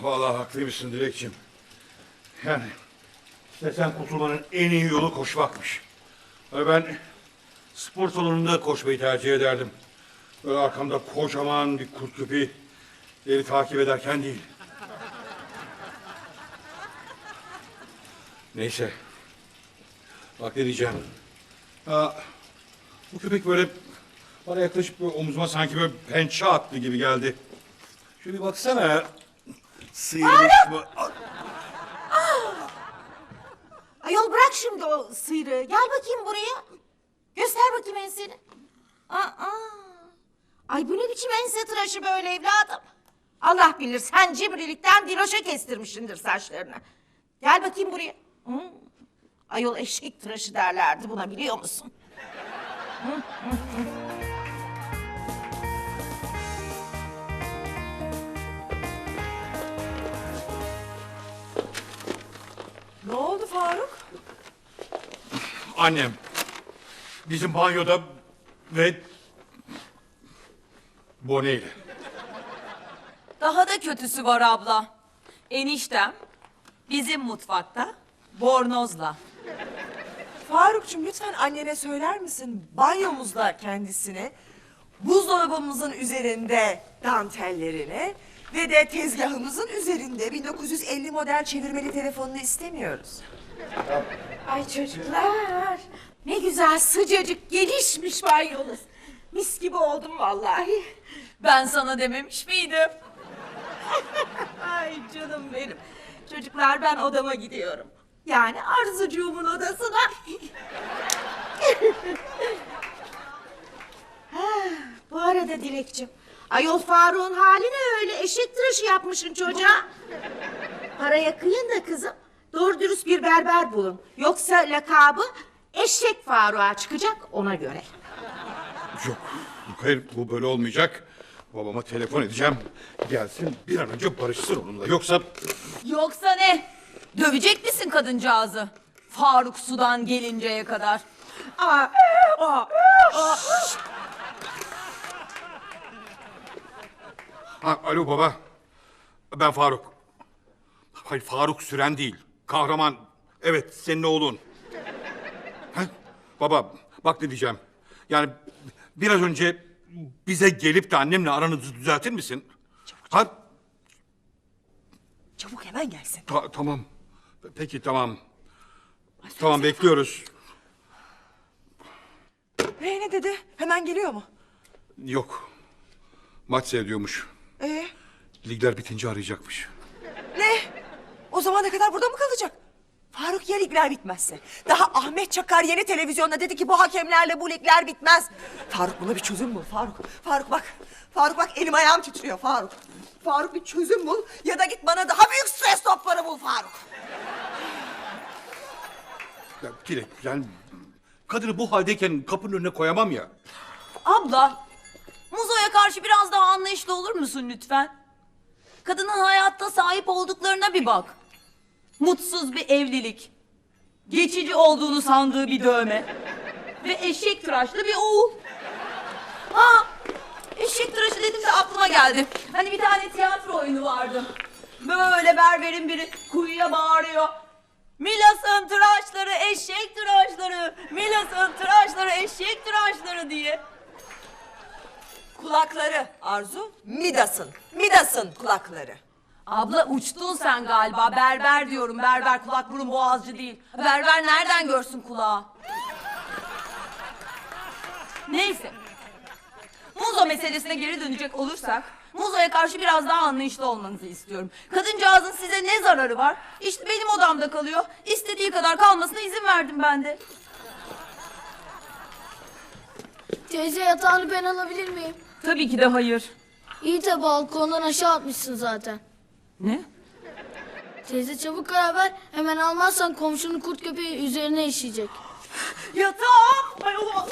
Vallahi haklıymışsın Dilekçim. Yani istesen kurtulmanın en iyi yolu koşmakmış. Ve ben spor salonunda koşmayı tercih ederdim. Böyle arkamda kocaman bir kurt köpeği beni takip ederken değil. Neyse. Bak ne diyeceğim. Ya, bu köpek böyle bana yaklaşıp böyle omzuma sanki böyle pençe attı gibi geldi. Şöyle bir baksana ya. Sıyırmış mı? Ayol bırak şimdi o sıyrığı. Gel bakayım buraya. Göster bakayım enseni. Aa. Ay bu ne biçim ense tıraşı böyle evladım. Allah bilir sen cimrilikten diloşa kestirmişsindir saçlarını. Gel bakayım buraya. Hı? Ayol eşek tıraşı derlerdi buna biliyor musun? Ne Annem. Bizim banyoda ve Bone'yle. Daha da kötüsü var abla. Eniştem bizim mutfakta bornozla. Farukcuğum lütfen annene söyler misin? Banyomuzda kendisine, buzdolabımızın üzerinde dantellerini ve de tezgahımızın üzerinde 1950 model çevirmeli telefonunu istemiyoruz. Ay çocuklar. Ne güzel sıcacık gelişmiş banyonuz. Mis gibi oldum vallahi. Ben sana dememiş miydim? Ay canım benim. Çocuklar ben odama gidiyorum. Yani Arzucuğumun odasına. Ha, Bu arada Dilekçim. Ayol Faruk'un hali ne öyle? Eşek tıraşı yapmışsın çocuğa. Paraya kıyın da kızım. Doğru dürüst bir berber bulun. Yoksa lakabı eşek Faruk'a çıkacak ona göre. Yok. Hayır bu böyle olmayacak. Babama telefon edeceğim. Gelsin bir an önce barışsın onunla. Yoksa Yoksa ne? Dövecek misin kadıncağızı? Faruk sudan gelinceye kadar. Aa, aa, Ha, alo baba. Ben Faruk. Hayır Faruk Süren değil. Kahraman. Evet senin oğlun. Baba bak ne diyeceğim. Yani biraz önce bize gelip de annemle aranızı düzeltir misin? Ha, Çabuk hemen gelsin. ta- tamam. Peki tamam. Tamam bekliyoruz. Ee, ne dedi? Hemen geliyor mu? Yok. Maç seyrediyormuş. Ee, Ligler bitince arayacakmış. O zamana kadar burada mı kalacak? Faruk ya ligler bitmezse? Daha Ahmet Çakar yeni televizyonda dedi ki bu hakemlerle bu ligler bitmez. Faruk buna bir çözüm bul Faruk. Faruk bak. Faruk bak elim ayağım titriyor Faruk. Faruk bir çözüm bul ya da git bana daha büyük stres topları bul Faruk. Ya Dilek yani kadını bu haldeyken kapının önüne koyamam ya. Abla, Muzo'ya karşı biraz daha anlayışlı olur musun lütfen? Kadının hayatta sahip olduklarına bir bak. Mutsuz bir evlilik. Geçici olduğunu sandığı bir dövme. Ve eşek tıraşlı bir oğul. Ha, eşek tıraşı dedim de aklıma geldi. Hani bir tane tiyatro oyunu vardı. Böyle berberin biri kuyuya bağırıyor. Milas'ın tıraşları eşek tıraşları. Milas'ın tıraşları eşek tıraşları diye. Kulakları Arzu Midas'ın. Midas'ın kulakları. Abla uçtun sen galiba. Berber diyorum. Berber kulak burun boğazcı değil. Berber nereden görsün kulağı? Neyse. Muzo meselesine geri dönecek olursak Muzo'ya karşı biraz daha anlayışlı olmanızı istiyorum. Kadıncağızın size ne zararı var? İşte benim odamda kalıyor. İstediği kadar kalmasına izin verdim ben de. Teyze yatağını ben alabilir miyim? Tabii ki de hayır. İyi de balkondan aşağı atmışsın zaten. Ne? Teyze çabuk karar ver. Hemen almazsan komşunun kurt köpeği üzerine işeyecek. Yatağım! Ay Allah!